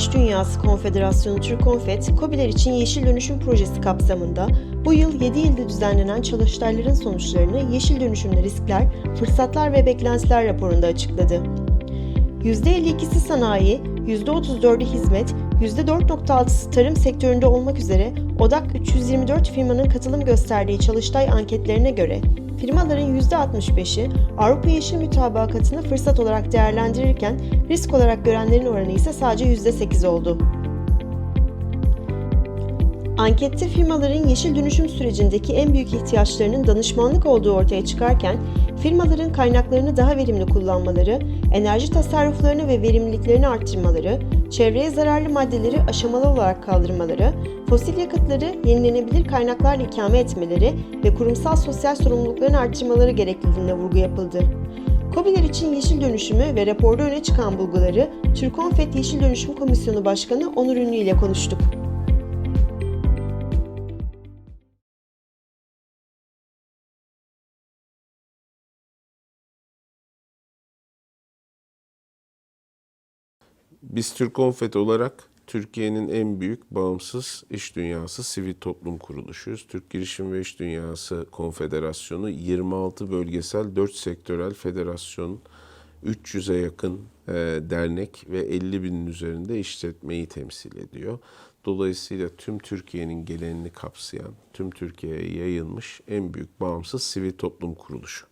İş Dünyası Konfederasyonu Türkonfet, KOBİ'ler için Yeşil Dönüşüm Projesi kapsamında bu yıl 7 ilde düzenlenen çalıştayların sonuçlarını Yeşil Dönüşümde Riskler, Fırsatlar ve Beklentiler raporunda açıkladı. %52'si sanayi, %34'ü hizmet, %4.6'sı tarım sektöründe olmak üzere odak 324 firmanın katılım gösterdiği çalıştay anketlerine göre firmaların %65'i Avrupa Yeşil Mütabakatı'nı fırsat olarak değerlendirirken risk olarak görenlerin oranı ise sadece %8 oldu. Ankette firmaların yeşil dönüşüm sürecindeki en büyük ihtiyaçlarının danışmanlık olduğu ortaya çıkarken, firmaların kaynaklarını daha verimli kullanmaları, enerji tasarruflarını ve verimliliklerini arttırmaları, çevreye zararlı maddeleri aşamalı olarak kaldırmaları, fosil yakıtları yenilenebilir kaynaklarla ikame etmeleri ve kurumsal sosyal sorumluluklarını arttırmaları gerekliliğine vurgu yapıldı. KOBİ'ler için yeşil dönüşümü ve raporda öne çıkan bulguları Türkonfet Yeşil Dönüşüm Komisyonu Başkanı Onur Ünlü ile konuştuk. Biz Türk Konfet olarak Türkiye'nin en büyük bağımsız iş dünyası sivil toplum kuruluşuyuz. Türk Girişim ve İş Dünyası Konfederasyonu 26 bölgesel 4 sektörel federasyon, 300'e yakın e, dernek ve 50 binin üzerinde işletmeyi temsil ediyor. Dolayısıyla tüm Türkiye'nin gelenini kapsayan, tüm Türkiye'ye yayılmış en büyük bağımsız sivil toplum kuruluşu.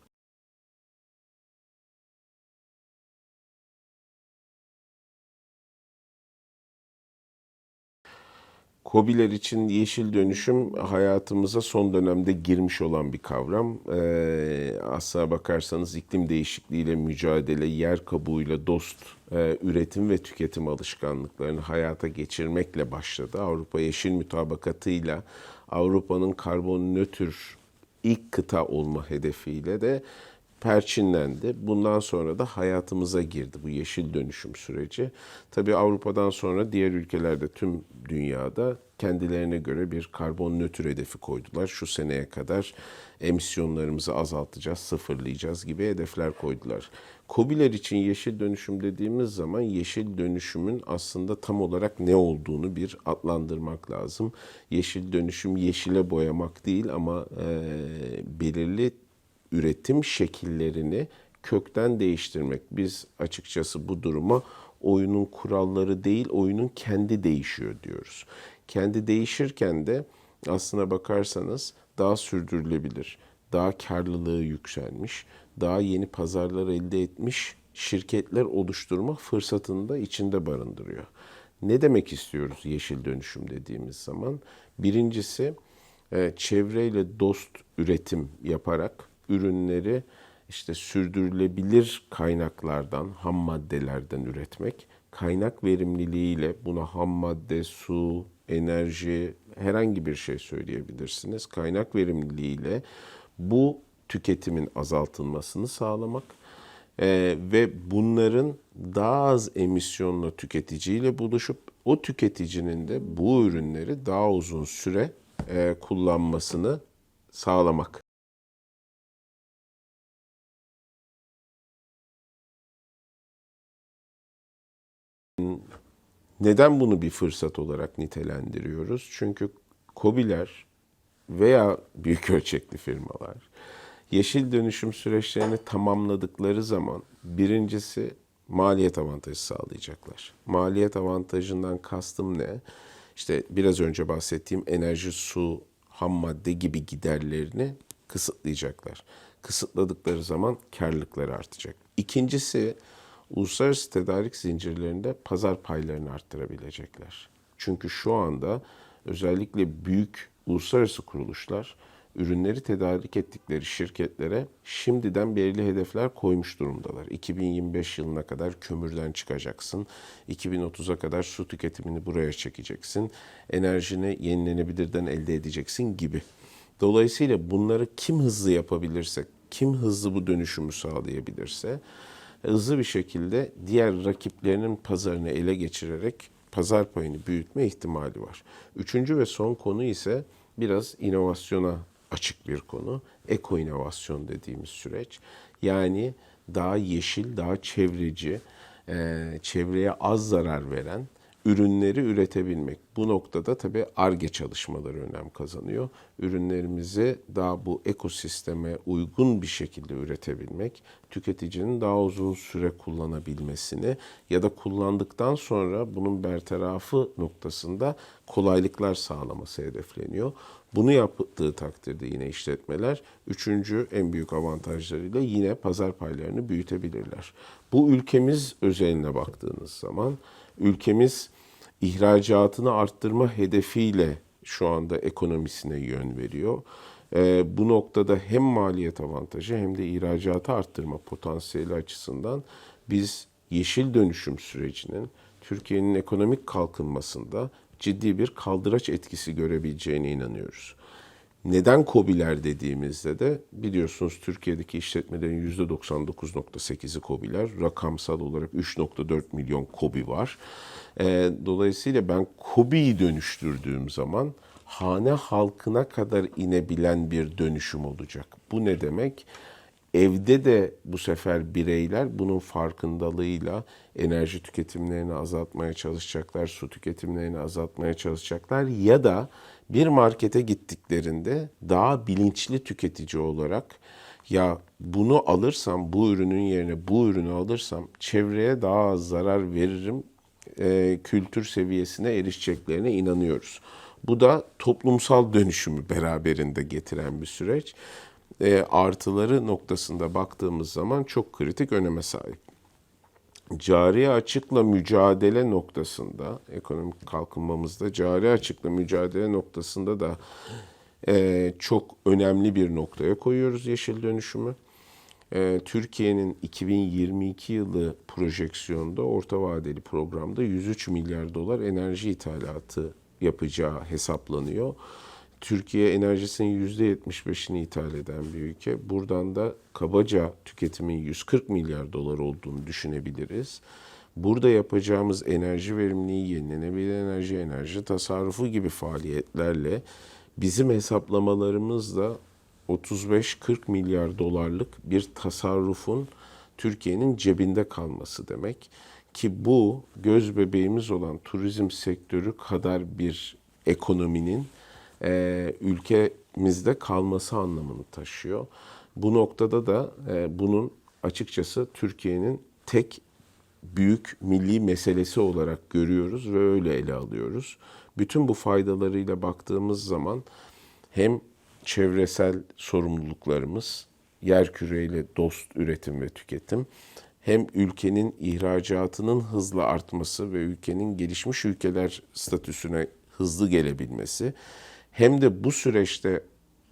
Kobiler için yeşil dönüşüm hayatımıza son dönemde girmiş olan bir kavram. Ee, aslına bakarsanız iklim değişikliğiyle mücadele, yer kabuğuyla dost e, üretim ve tüketim alışkanlıklarını hayata geçirmekle başladı. Avrupa Yeşil Mütabakatı'yla Avrupa'nın karbon nötr ilk kıta olma hedefiyle de perçinlendi. Bundan sonra da hayatımıza girdi bu yeşil dönüşüm süreci. Tabii Avrupa'dan sonra diğer ülkelerde tüm dünyada kendilerine göre bir karbon nötr hedefi koydular. Şu seneye kadar emisyonlarımızı azaltacağız, sıfırlayacağız gibi hedefler koydular. Kobiler için yeşil dönüşüm dediğimiz zaman yeşil dönüşümün aslında tam olarak ne olduğunu bir adlandırmak lazım. Yeşil dönüşüm yeşile boyamak değil ama e, belirli üretim şekillerini kökten değiştirmek. Biz açıkçası bu duruma oyunun kuralları değil, oyunun kendi değişiyor diyoruz. Kendi değişirken de aslına bakarsanız daha sürdürülebilir, daha karlılığı yükselmiş, daha yeni pazarlar elde etmiş şirketler oluşturma fırsatını da içinde barındırıyor. Ne demek istiyoruz yeşil dönüşüm dediğimiz zaman? Birincisi e, çevreyle dost üretim yaparak ürünleri işte sürdürülebilir kaynaklardan, ham maddelerden üretmek, kaynak verimliliğiyle buna ham madde, su, enerji, herhangi bir şey söyleyebilirsiniz. Kaynak verimliliğiyle bu tüketimin azaltılmasını sağlamak ee, ve bunların daha az emisyonla tüketiciyle buluşup o tüketicinin de bu ürünleri daha uzun süre e, kullanmasını sağlamak. Neden bunu bir fırsat olarak nitelendiriyoruz? Çünkü KOBİ'ler veya büyük ölçekli firmalar yeşil dönüşüm süreçlerini tamamladıkları zaman birincisi maliyet avantajı sağlayacaklar. Maliyet avantajından kastım ne? İşte biraz önce bahsettiğim enerji, su, ham madde gibi giderlerini kısıtlayacaklar. Kısıtladıkları zaman karlılıkları artacak. İkincisi uluslararası tedarik zincirlerinde pazar paylarını arttırabilecekler. Çünkü şu anda özellikle büyük uluslararası kuruluşlar ürünleri tedarik ettikleri şirketlere şimdiden belirli hedefler koymuş durumdalar. 2025 yılına kadar kömürden çıkacaksın. 2030'a kadar su tüketimini buraya çekeceksin. Enerjini yenilenebilirden elde edeceksin gibi. Dolayısıyla bunları kim hızlı yapabilirse, kim hızlı bu dönüşümü sağlayabilirse hızlı bir şekilde diğer rakiplerinin pazarını ele geçirerek pazar payını büyütme ihtimali var. Üçüncü ve son konu ise biraz inovasyona açık bir konu. Eko inovasyon dediğimiz süreç. Yani daha yeşil, daha çevreci, çevreye az zarar veren ürünleri üretebilmek. Bu noktada tabii ARGE çalışmaları önem kazanıyor. Ürünlerimizi daha bu ekosisteme uygun bir şekilde üretebilmek, tüketicinin daha uzun süre kullanabilmesini ya da kullandıktan sonra bunun bertarafı noktasında kolaylıklar sağlaması hedefleniyor. Bunu yaptığı takdirde yine işletmeler üçüncü en büyük avantajlarıyla yine pazar paylarını büyütebilirler. Bu ülkemiz özeline baktığınız zaman ülkemiz ihracatını arttırma hedefiyle şu anda ekonomisine yön veriyor. Ee, bu noktada hem maliyet avantajı hem de ihracatı arttırma potansiyeli açısından biz yeşil dönüşüm sürecinin Türkiye'nin ekonomik kalkınmasında ciddi bir kaldıraç etkisi görebileceğine inanıyoruz. Neden KOBİ'ler dediğimizde de biliyorsunuz Türkiye'deki işletmelerin %99.8'i KOBİ'ler. Rakamsal olarak 3.4 milyon KOBİ var. Ee, dolayısıyla ben KOBİ'yi dönüştürdüğüm zaman hane halkına kadar inebilen bir dönüşüm olacak. Bu ne demek? Evde de bu sefer bireyler bunun farkındalığıyla enerji tüketimlerini azaltmaya çalışacaklar, su tüketimlerini azaltmaya çalışacaklar ya da bir markete gittiklerinde daha bilinçli tüketici olarak ya bunu alırsam bu ürünün yerine bu ürünü alırsam çevreye daha az zarar veririm e, kültür seviyesine erişeceklerine inanıyoruz. Bu da toplumsal dönüşümü beraberinde getiren bir süreç. E, artıları noktasında baktığımız zaman çok kritik öneme sahip. Cari açıkla mücadele noktasında, ekonomik kalkınmamızda cari açıkla mücadele noktasında da e, çok önemli bir noktaya koyuyoruz yeşil dönüşümü. E, Türkiye'nin 2022 yılı projeksiyonda orta vadeli programda 103 milyar dolar enerji ithalatı yapacağı hesaplanıyor. Türkiye enerjisinin %75'ini ithal eden bir ülke. Buradan da kabaca tüketimin 140 milyar dolar olduğunu düşünebiliriz. Burada yapacağımız enerji verimliliği, yenilenebilir enerji, enerji tasarrufu gibi faaliyetlerle bizim hesaplamalarımızla 35-40 milyar dolarlık bir tasarrufun Türkiye'nin cebinde kalması demek. Ki bu göz bebeğimiz olan turizm sektörü kadar bir ekonominin e, ülkemizde kalması anlamını taşıyor. Bu noktada da e, bunun açıkçası Türkiye'nin tek büyük milli meselesi olarak görüyoruz ve öyle ele alıyoruz. Bütün bu faydalarıyla baktığımız zaman hem çevresel sorumluluklarımız, yer küreyle dost üretim ve tüketim, hem ülkenin ihracatının hızla artması ve ülkenin gelişmiş ülkeler statüsüne hızlı gelebilmesi, hem de bu süreçte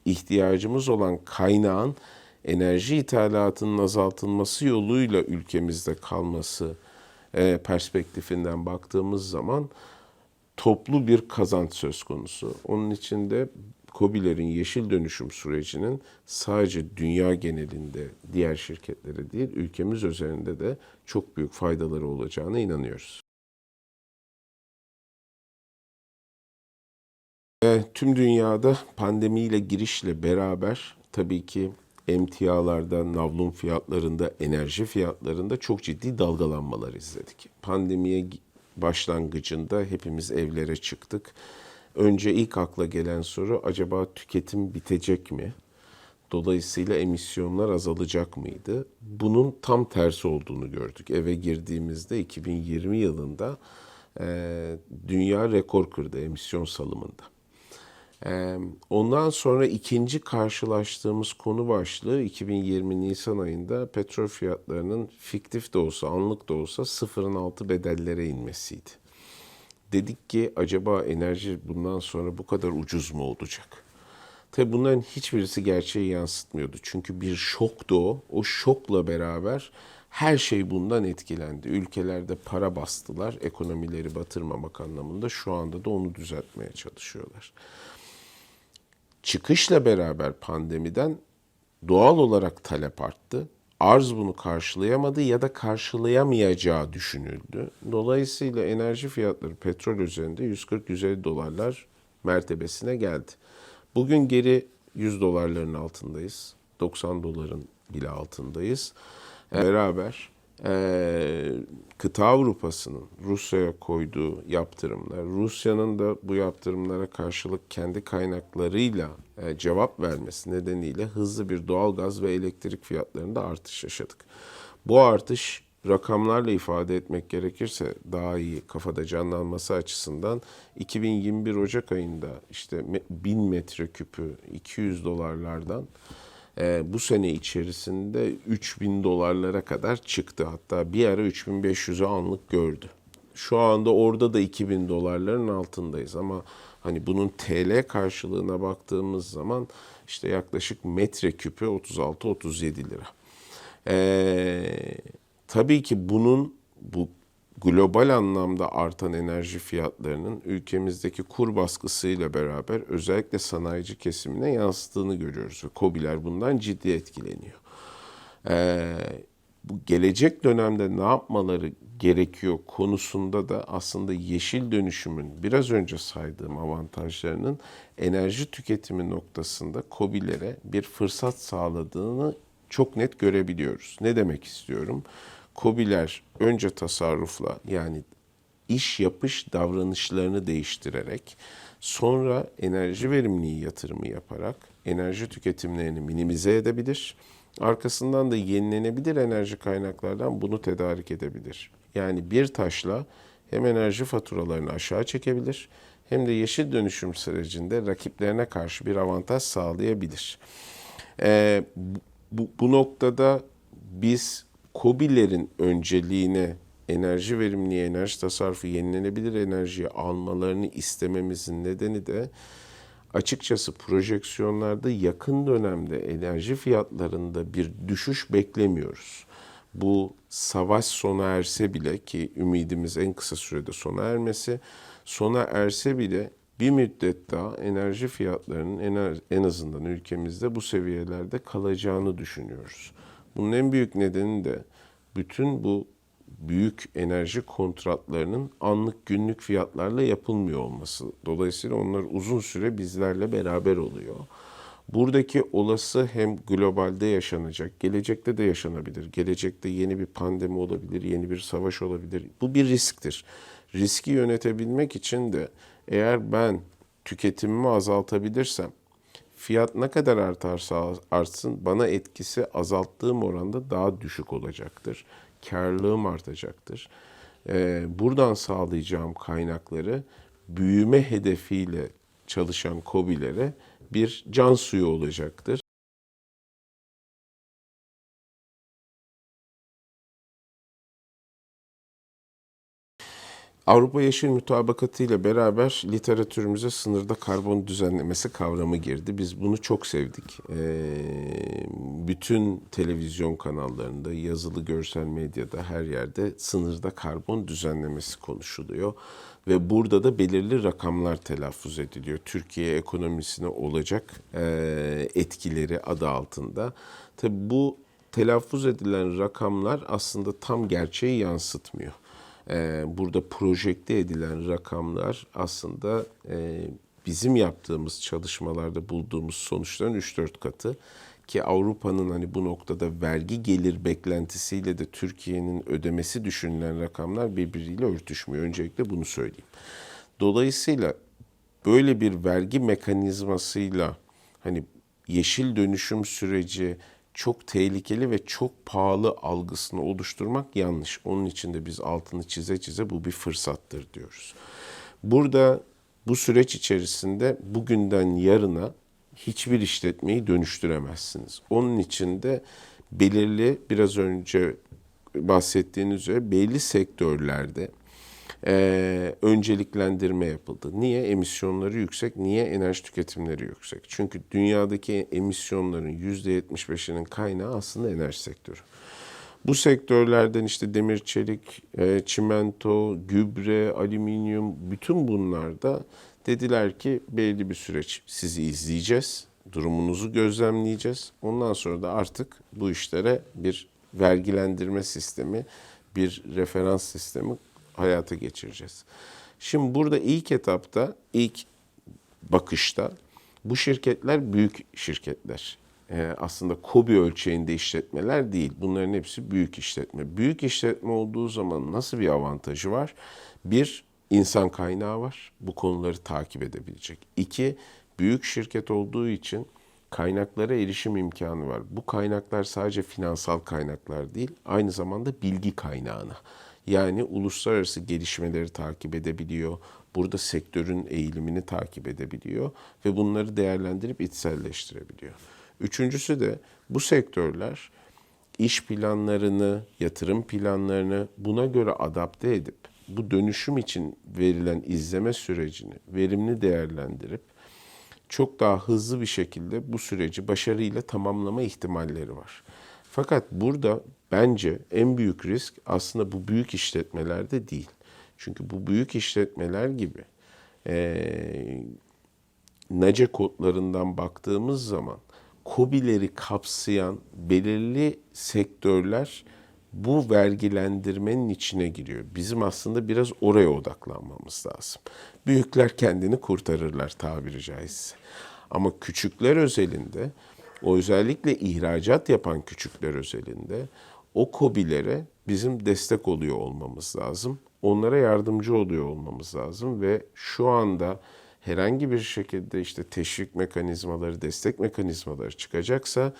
ihtiyacımız olan kaynağın enerji ithalatının azaltılması yoluyla ülkemizde kalması e, perspektifinden baktığımız zaman toplu bir kazanç söz konusu. Onun için de KOBİ'lerin yeşil dönüşüm sürecinin sadece dünya genelinde diğer şirketlere değil, ülkemiz üzerinde de çok büyük faydaları olacağına inanıyoruz. E, tüm dünyada pandemiyle girişle beraber tabii ki emtialarda, navlun fiyatlarında, enerji fiyatlarında çok ciddi dalgalanmalar izledik. Pandemiye başlangıcında hepimiz evlere çıktık. Önce ilk akla gelen soru acaba tüketim bitecek mi? Dolayısıyla emisyonlar azalacak mıydı? Bunun tam tersi olduğunu gördük. Eve girdiğimizde 2020 yılında e, dünya rekor kırdı emisyon salımında. E, ondan sonra ikinci karşılaştığımız konu başlığı 2020 Nisan ayında petrol fiyatlarının fiktif de olsa, anlık da olsa sıfırın altı bedellere inmesiydi. Dedik ki acaba enerji bundan sonra bu kadar ucuz mu olacak? Tabi bunların hiçbirisi gerçeği yansıtmıyordu. Çünkü bir şoktu o. O şokla beraber her şey bundan etkilendi. Ülkelerde para bastılar, ekonomileri batırmamak anlamında şu anda da onu düzeltmeye çalışıyorlar. Çıkışla beraber pandemiden doğal olarak talep arttı. Arz bunu karşılayamadı ya da karşılayamayacağı düşünüldü. Dolayısıyla enerji fiyatları petrol üzerinde 140-150 dolarlar mertebesine geldi. Bugün geri 100 dolarların altındayız. 90 doların bile altındayız. Beraber Ee, kıta Avrupa'sının Rusya'ya koyduğu yaptırımlar, Rusya'nın da bu yaptırımlara karşılık kendi kaynaklarıyla e, cevap vermesi nedeniyle hızlı bir doğalgaz ve elektrik fiyatlarında artış yaşadık. Bu artış rakamlarla ifade etmek gerekirse daha iyi kafada canlanması açısından 2021 Ocak ayında işte me- 1000 metreküpü 200 dolarlardan e, bu sene içerisinde 3000 dolarlara kadar çıktı. Hatta bir ara 3500'ü anlık gördü. Şu anda orada da 2000 dolarların altındayız ama hani bunun TL karşılığına baktığımız zaman işte yaklaşık metreküpü 36-37 lira. Ee, tabii ki bunun bu global anlamda artan enerji fiyatlarının ülkemizdeki kur baskısıyla beraber özellikle sanayici kesimine yansıttığını görüyoruz ve KOBİ'ler bundan ciddi etkileniyor. Ee, bu gelecek dönemde ne yapmaları gerekiyor konusunda da aslında yeşil dönüşümün biraz önce saydığım avantajlarının enerji tüketimi noktasında KOBİ'lere bir fırsat sağladığını çok net görebiliyoruz. Ne demek istiyorum? KOBİ'ler önce tasarrufla yani iş yapış davranışlarını değiştirerek sonra enerji verimliliği yatırımı yaparak enerji tüketimlerini minimize edebilir. Arkasından da yenilenebilir enerji kaynaklardan bunu tedarik edebilir. Yani bir taşla hem enerji faturalarını aşağı çekebilir hem de yeşil dönüşüm sürecinde rakiplerine karşı bir avantaj sağlayabilir. Ee, bu, bu noktada biz KOBİ'lerin önceliğine enerji verimliliği, enerji tasarrufu, yenilenebilir enerjiyi almalarını istememizin nedeni de açıkçası projeksiyonlarda yakın dönemde enerji fiyatlarında bir düşüş beklemiyoruz. Bu savaş sona erse bile ki ümidimiz en kısa sürede sona ermesi, sona erse bile bir müddet daha enerji fiyatlarının en azından ülkemizde bu seviyelerde kalacağını düşünüyoruz. Bunun en büyük nedeni de bütün bu büyük enerji kontratlarının anlık günlük fiyatlarla yapılmıyor olması. Dolayısıyla onlar uzun süre bizlerle beraber oluyor. Buradaki olası hem globalde yaşanacak, gelecekte de yaşanabilir. Gelecekte yeni bir pandemi olabilir, yeni bir savaş olabilir. Bu bir risktir. Riski yönetebilmek için de eğer ben tüketimimi azaltabilirsem, fiyat ne kadar artarsa artsın bana etkisi azalttığım oranda daha düşük olacaktır. Karlılığım artacaktır. Ee, buradan sağlayacağım kaynakları büyüme hedefiyle çalışan KOBİ'lere bir can suyu olacaktır. Avrupa Yeşil Mütabakatı ile beraber literatürümüze sınırda karbon düzenlemesi kavramı girdi. Biz bunu çok sevdik. Ee, bütün televizyon kanallarında, yazılı görsel medyada her yerde sınırda karbon düzenlemesi konuşuluyor. Ve burada da belirli rakamlar telaffuz ediliyor. Türkiye ekonomisine olacak e, etkileri adı altında. Tabi bu telaffuz edilen rakamlar aslında tam gerçeği yansıtmıyor e, burada projekte edilen rakamlar aslında e, bizim yaptığımız çalışmalarda bulduğumuz sonuçların 3-4 katı ki Avrupa'nın hani bu noktada vergi gelir beklentisiyle de Türkiye'nin ödemesi düşünülen rakamlar birbiriyle örtüşmüyor. Öncelikle bunu söyleyeyim. Dolayısıyla böyle bir vergi mekanizmasıyla hani yeşil dönüşüm süreci çok tehlikeli ve çok pahalı algısını oluşturmak yanlış. Onun için de biz altını çize çize bu bir fırsattır diyoruz. Burada bu süreç içerisinde bugünden yarına hiçbir işletmeyi dönüştüremezsiniz. Onun için de belirli biraz önce bahsettiğiniz üzere belli sektörlerde e, önceliklendirme yapıldı. Niye? Emisyonları yüksek, niye? Enerji tüketimleri yüksek. Çünkü dünyadaki emisyonların %75'inin kaynağı aslında enerji sektörü. Bu sektörlerden işte demir, çelik, e, çimento, gübre, alüminyum bütün bunlarda dediler ki belli bir süreç sizi izleyeceğiz, durumunuzu gözlemleyeceğiz. Ondan sonra da artık bu işlere bir vergilendirme sistemi, bir referans sistemi hayata geçireceğiz. Şimdi burada ilk etapta, ilk bakışta bu şirketler büyük şirketler. e, aslında KOBİ ölçeğinde işletmeler değil. Bunların hepsi büyük işletme. Büyük işletme olduğu zaman nasıl bir avantajı var? Bir, insan kaynağı var. Bu konuları takip edebilecek. İki, büyük şirket olduğu için kaynaklara erişim imkanı var. Bu kaynaklar sadece finansal kaynaklar değil, aynı zamanda bilgi kaynağına. Yani uluslararası gelişmeleri takip edebiliyor. Burada sektörün eğilimini takip edebiliyor ve bunları değerlendirip içselleştirebiliyor. Üçüncüsü de bu sektörler iş planlarını, yatırım planlarını buna göre adapte edip bu dönüşüm için verilen izleme sürecini verimli değerlendirip çok daha hızlı bir şekilde bu süreci başarıyla tamamlama ihtimalleri var. Fakat burada bence en büyük risk aslında bu büyük işletmelerde değil. Çünkü bu büyük işletmeler gibi eee NACE kodlarından baktığımız zaman KOBİ'leri kapsayan belirli sektörler bu vergilendirmenin içine giriyor. Bizim aslında biraz oraya odaklanmamız lazım. Büyükler kendini kurtarırlar tabiri caizse. Ama küçükler özelinde, o özellikle ihracat yapan küçükler özelinde o KOBİ'lere bizim destek oluyor olmamız lazım. Onlara yardımcı oluyor olmamız lazım ve şu anda herhangi bir şekilde işte teşvik mekanizmaları, destek mekanizmaları çıkacaksa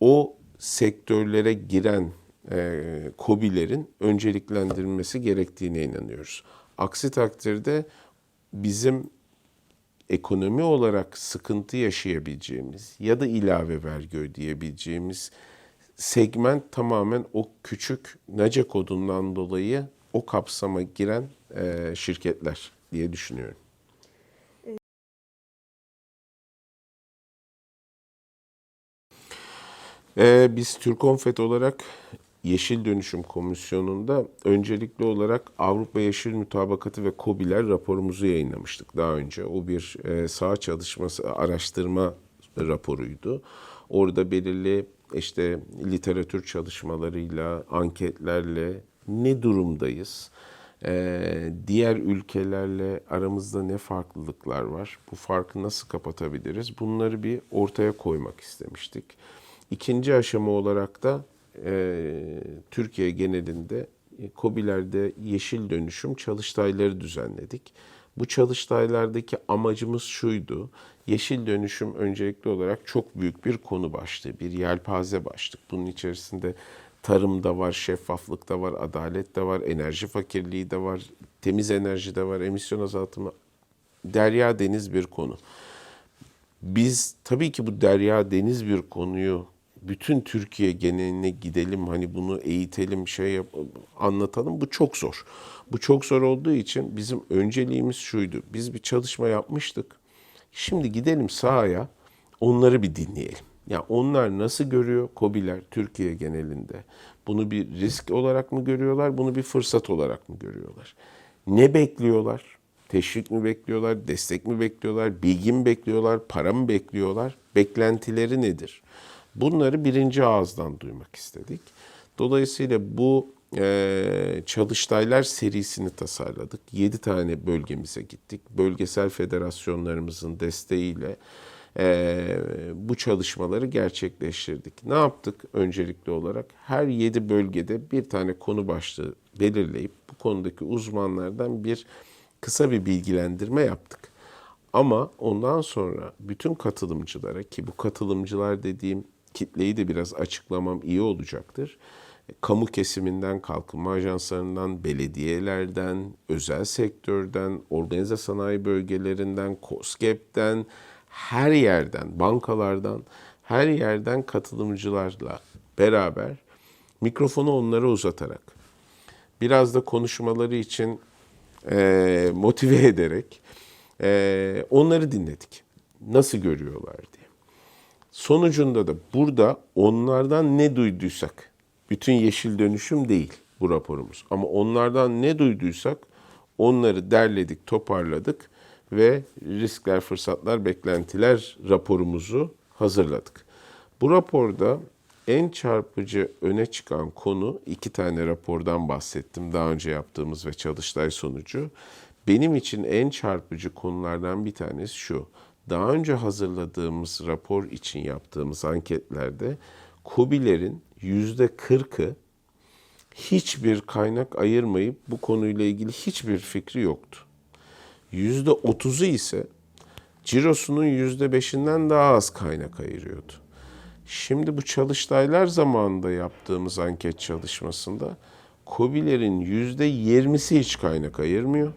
o sektörlere giren e, KOBİ'lerin önceliklendirilmesi gerektiğine inanıyoruz. Aksi takdirde bizim ekonomi olarak sıkıntı yaşayabileceğimiz ya da ilave vergi ödeyebileceğimiz segment tamamen o küçük NACE kodundan dolayı o kapsama giren e, şirketler diye düşünüyorum. Ee, biz Türkonfet olarak Yeşil Dönüşüm Komisyonu'nda öncelikli olarak Avrupa Yeşil Mütabakatı ve KOBİ'ler raporumuzu yayınlamıştık daha önce. O bir e, saha çalışması, araştırma raporuydu. Orada belirli işte literatür çalışmalarıyla, anketlerle ne durumdayız? Ee, diğer ülkelerle aramızda ne farklılıklar var? Bu farkı nasıl kapatabiliriz? Bunları bir ortaya koymak istemiştik. İkinci aşama olarak da e, Türkiye genelinde e, KOBİ'lerde yeşil dönüşüm çalıştayları düzenledik. Bu çalıştaylardaki amacımız şuydu. Yeşil dönüşüm öncelikli olarak çok büyük bir konu başlığı, bir yelpaze başlık. Bunun içerisinde tarım da var, şeffaflık da var, adalet de var, enerji fakirliği de var, temiz enerji de var, emisyon azaltımı, derya deniz bir konu. Biz tabii ki bu derya deniz bir konuyu bütün Türkiye geneline gidelim hani bunu eğitelim şey yap, anlatalım bu çok zor. Bu çok zor olduğu için bizim önceliğimiz şuydu. Biz bir çalışma yapmıştık. Şimdi gidelim sahaya onları bir dinleyelim. Ya yani onlar nasıl görüyor KOBİ'ler Türkiye genelinde? Bunu bir risk olarak mı görüyorlar, bunu bir fırsat olarak mı görüyorlar? Ne bekliyorlar? Teşvik mi bekliyorlar, destek mi bekliyorlar, bilgi mi bekliyorlar, para mı bekliyorlar? Beklentileri nedir? Bunları birinci ağızdan duymak istedik. Dolayısıyla bu e, çalıştaylar serisini tasarladık. 7 tane bölgemize gittik. Bölgesel federasyonlarımızın desteğiyle e, bu çalışmaları gerçekleştirdik. Ne yaptık öncelikli olarak? Her 7 bölgede bir tane konu başlığı belirleyip bu konudaki uzmanlardan bir kısa bir bilgilendirme yaptık. Ama ondan sonra bütün katılımcılara ki bu katılımcılar dediğim kitleyi de biraz açıklamam iyi olacaktır. Kamu kesiminden, kalkınma ajanslarından, belediyelerden, özel sektörden, organize sanayi bölgelerinden, COSGAP'ten, her yerden, bankalardan, her yerden katılımcılarla beraber mikrofonu onlara uzatarak, biraz da konuşmaları için e, motive ederek e, onları dinledik. Nasıl görüyorlar diye. Sonucunda da burada onlardan ne duyduysak, bütün yeşil dönüşüm değil bu raporumuz. Ama onlardan ne duyduysak onları derledik, toparladık ve riskler, fırsatlar, beklentiler raporumuzu hazırladık. Bu raporda en çarpıcı öne çıkan konu iki tane rapordan bahsettim daha önce yaptığımız ve çalıştay sonucu. Benim için en çarpıcı konulardan bir tanesi şu. Daha önce hazırladığımız rapor için yaptığımız anketlerde KOBİ'lerin yüzde 40'ı hiçbir kaynak ayırmayıp bu konuyla ilgili hiçbir fikri yoktu. Yüzde 30'u ise cirosunun yüzde beşinden daha az kaynak ayırıyordu. Şimdi bu çalıştaylar zamanında yaptığımız anket çalışmasında KOBİ'lerin yüzde yirmisi hiç kaynak ayırmıyor.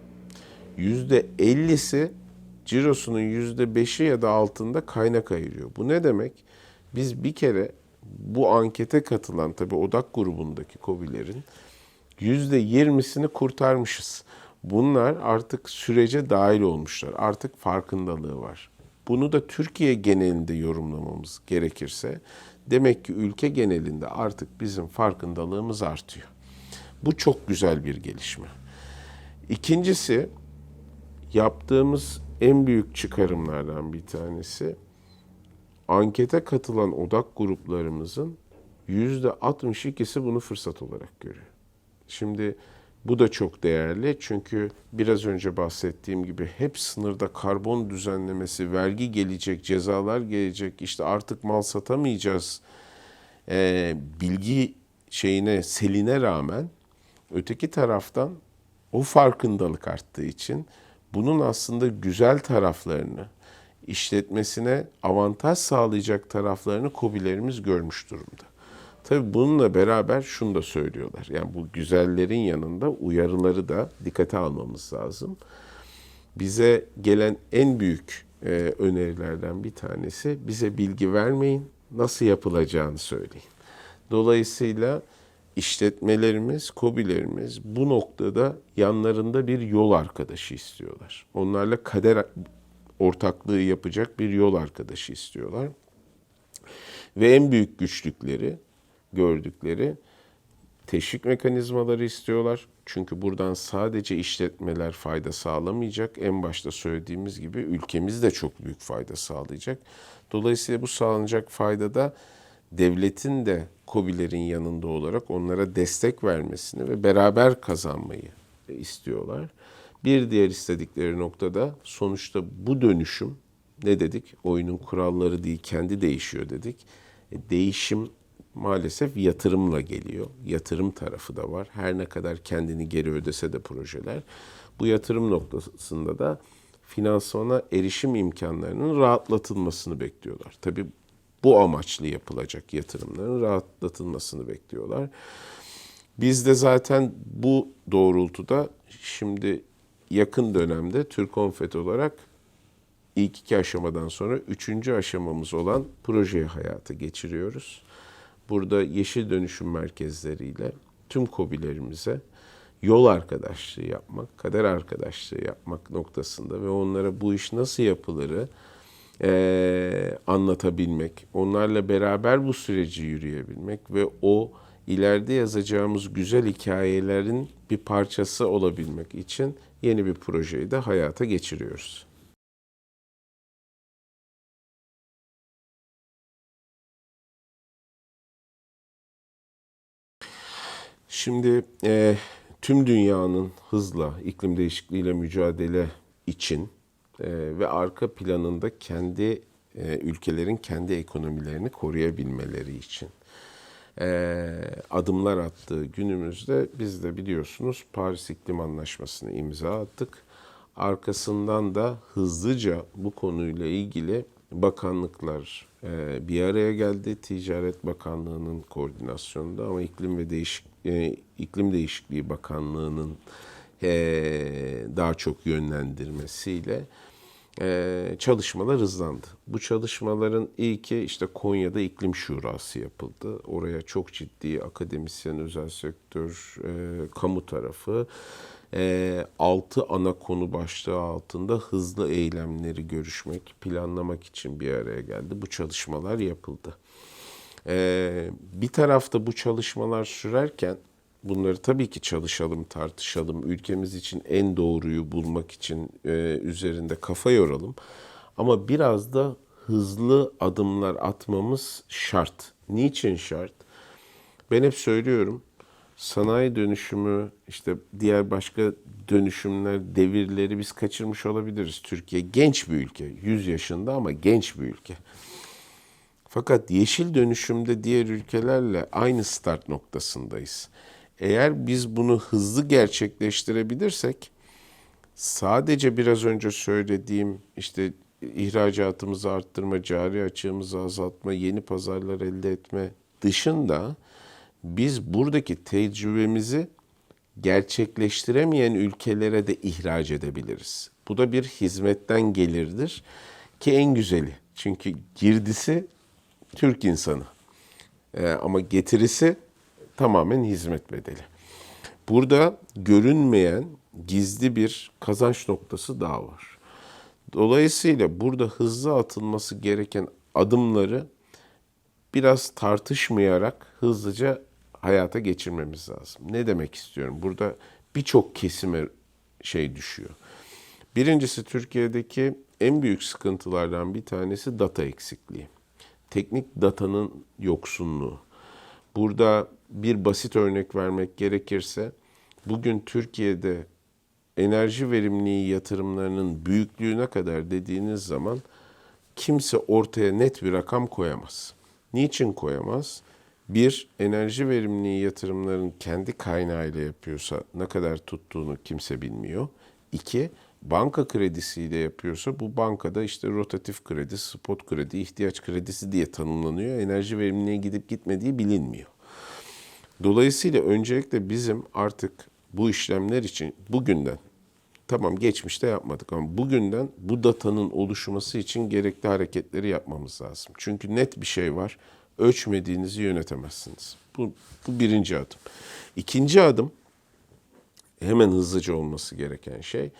Yüzde ellisi cirosunun yüzde beşi ya da altında kaynak ayırıyor. Bu ne demek? Biz bir kere bu ankete katılan tabii odak grubundaki KOBİ'lerin yüzde yirmisini kurtarmışız. Bunlar artık sürece dahil olmuşlar. Artık farkındalığı var. Bunu da Türkiye genelinde yorumlamamız gerekirse demek ki ülke genelinde artık bizim farkındalığımız artıyor. Bu çok güzel bir gelişme. İkincisi yaptığımız en büyük çıkarımlardan bir tanesi ankete katılan odak gruplarımızın yüzde 62'si bunu fırsat olarak görüyor. Şimdi bu da çok değerli çünkü biraz önce bahsettiğim gibi hep sınırda karbon düzenlemesi, vergi gelecek, cezalar gelecek, işte artık mal satamayacağız e, bilgi şeyine, seline rağmen öteki taraftan o farkındalık arttığı için bunun aslında güzel taraflarını, işletmesine avantaj sağlayacak taraflarını KOBİ'lerimiz görmüş durumda. Tabii bununla beraber şunu da söylüyorlar. Yani bu güzellerin yanında uyarıları da dikkate almamız lazım. Bize gelen en büyük e, önerilerden bir tanesi bize bilgi vermeyin, nasıl yapılacağını söyleyin. Dolayısıyla işletmelerimiz, kobilerimiz bu noktada yanlarında bir yol arkadaşı istiyorlar. Onlarla kader ortaklığı yapacak bir yol arkadaşı istiyorlar. Ve en büyük güçlükleri gördükleri teşvik mekanizmaları istiyorlar. Çünkü buradan sadece işletmeler fayda sağlamayacak. En başta söylediğimiz gibi ülkemiz de çok büyük fayda sağlayacak. Dolayısıyla bu sağlanacak fayda da devletin de KOBİ'lerin yanında olarak onlara destek vermesini ve beraber kazanmayı istiyorlar. Bir diğer istedikleri noktada sonuçta bu dönüşüm ne dedik? Oyunun kuralları değil kendi değişiyor dedik. E, değişim maalesef yatırımla geliyor. Yatırım tarafı da var. Her ne kadar kendini geri ödese de projeler. Bu yatırım noktasında da finansmana erişim imkanlarının rahatlatılmasını bekliyorlar. Tabii bu amaçlı yapılacak yatırımların rahatlatılmasını bekliyorlar. Biz de zaten bu doğrultuda şimdi yakın dönemde Türkonfet olarak ilk iki aşamadan sonra üçüncü aşamamız olan projeyi hayata geçiriyoruz. Burada yeşil dönüşüm merkezleriyle tüm kobilerimize yol arkadaşlığı yapmak, kader arkadaşlığı yapmak noktasında ve onlara bu iş nasıl yapılırı e, anlatabilmek, onlarla beraber bu süreci yürüyebilmek ve o ileride yazacağımız güzel hikayelerin bir parçası olabilmek için yeni bir projeyi de hayata geçiriyoruz. Şimdi e, tüm dünyanın hızla iklim değişikliğiyle mücadele için ve arka planında kendi e, ülkelerin kendi ekonomilerini koruyabilmeleri için e, adımlar attığı günümüzde biz de biliyorsunuz Paris İklim Anlaşması'nı imza attık. Arkasından da hızlıca bu konuyla ilgili bakanlıklar e, bir araya geldi. Ticaret Bakanlığı'nın koordinasyonunda ama iklim ve değişik e, iklim değişikliği bakanlığı'nın daha çok yönlendirmesiyle e, çalışmalar hızlandı. Bu çalışmaların ilki işte Konya'da iklim şurası yapıldı. Oraya çok ciddi akademisyen, özel sektör, e, kamu tarafı e, altı ana konu başlığı altında hızlı eylemleri görüşmek, planlamak için bir araya geldi. Bu çalışmalar yapıldı. Ee, bir tarafta bu çalışmalar sürerken bunları tabii ki çalışalım, tartışalım. Ülkemiz için en doğruyu bulmak için e, üzerinde kafa yoralım. Ama biraz da hızlı adımlar atmamız şart. Niçin şart? Ben hep söylüyorum. sanayi dönüşümü, işte diğer başka dönüşümler, devirleri biz kaçırmış olabiliriz. Türkiye genç bir ülke. 100 yaşında ama genç bir ülke. Fakat yeşil dönüşümde diğer ülkelerle aynı start noktasındayız. Eğer biz bunu hızlı gerçekleştirebilirsek sadece biraz önce söylediğim işte ihracatımızı arttırma, cari açığımızı azaltma, yeni pazarlar elde etme dışında biz buradaki tecrübemizi gerçekleştiremeyen ülkelere de ihraç edebiliriz. Bu da bir hizmetten gelirdir ki en güzeli. Çünkü girdisi Türk insanı. Ee, ama getirisi tamamen hizmet bedeli. Burada görünmeyen gizli bir kazanç noktası daha var. Dolayısıyla burada hızlı atılması gereken adımları biraz tartışmayarak hızlıca hayata geçirmemiz lazım. Ne demek istiyorum? Burada birçok kesime şey düşüyor. Birincisi Türkiye'deki en büyük sıkıntılardan bir tanesi data eksikliği. Teknik datanın yoksunluğu. Burada bir basit örnek vermek gerekirse bugün Türkiye'de enerji verimliliği yatırımlarının büyüklüğüne kadar dediğiniz zaman kimse ortaya net bir rakam koyamaz. Niçin koyamaz? Bir, enerji verimliliği yatırımların kendi kaynağıyla yapıyorsa ne kadar tuttuğunu kimse bilmiyor. İki, banka kredisiyle yapıyorsa bu bankada işte rotatif kredi, spot kredi, ihtiyaç kredisi diye tanımlanıyor. Enerji verimliliğe gidip gitmediği bilinmiyor. Dolayısıyla öncelikle bizim artık bu işlemler için bugünden tamam geçmişte yapmadık ama bugünden bu datanın oluşması için gerekli hareketleri yapmamız lazım. Çünkü net bir şey var. Ölçmediğinizi yönetemezsiniz. Bu, bu birinci adım. İkinci adım hemen hızlıca olması gereken şey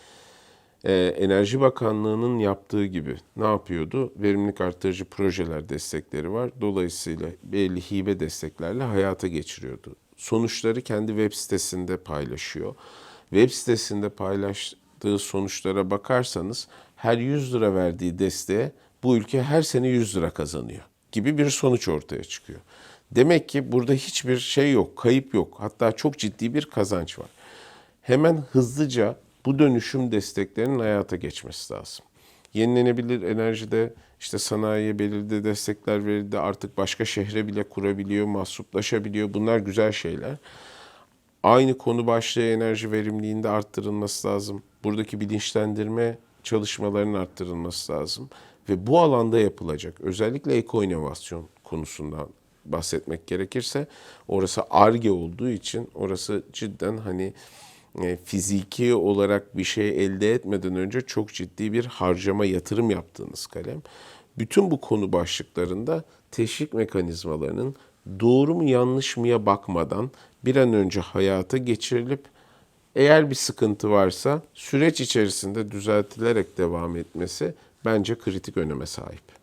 e, Enerji Bakanlığı'nın yaptığı gibi ne yapıyordu? Verimlilik artırıcı projeler destekleri var. Dolayısıyla belli hibe desteklerle hayata geçiriyordu. Sonuçları kendi web sitesinde paylaşıyor. Web sitesinde paylaştığı sonuçlara bakarsanız her 100 lira verdiği desteğe bu ülke her sene 100 lira kazanıyor gibi bir sonuç ortaya çıkıyor. Demek ki burada hiçbir şey yok, kayıp yok. Hatta çok ciddi bir kazanç var. Hemen hızlıca bu dönüşüm desteklerinin hayata geçmesi lazım. Yenilenebilir enerjide işte sanayiye belirli destekler verildi. Artık başka şehre bile kurabiliyor, mahsuplaşabiliyor. Bunlar güzel şeyler. Aynı konu başlığı enerji verimliliğinde arttırılması lazım. Buradaki bilinçlendirme çalışmalarının arttırılması lazım. Ve bu alanda yapılacak özellikle eko inovasyon konusundan bahsetmek gerekirse orası ARGE olduğu için orası cidden hani fiziki olarak bir şey elde etmeden önce çok ciddi bir harcama yatırım yaptığınız kalem. Bütün bu konu başlıklarında teşvik mekanizmalarının doğru mu yanlış mıya bakmadan bir an önce hayata geçirilip eğer bir sıkıntı varsa süreç içerisinde düzeltilerek devam etmesi bence kritik öneme sahip.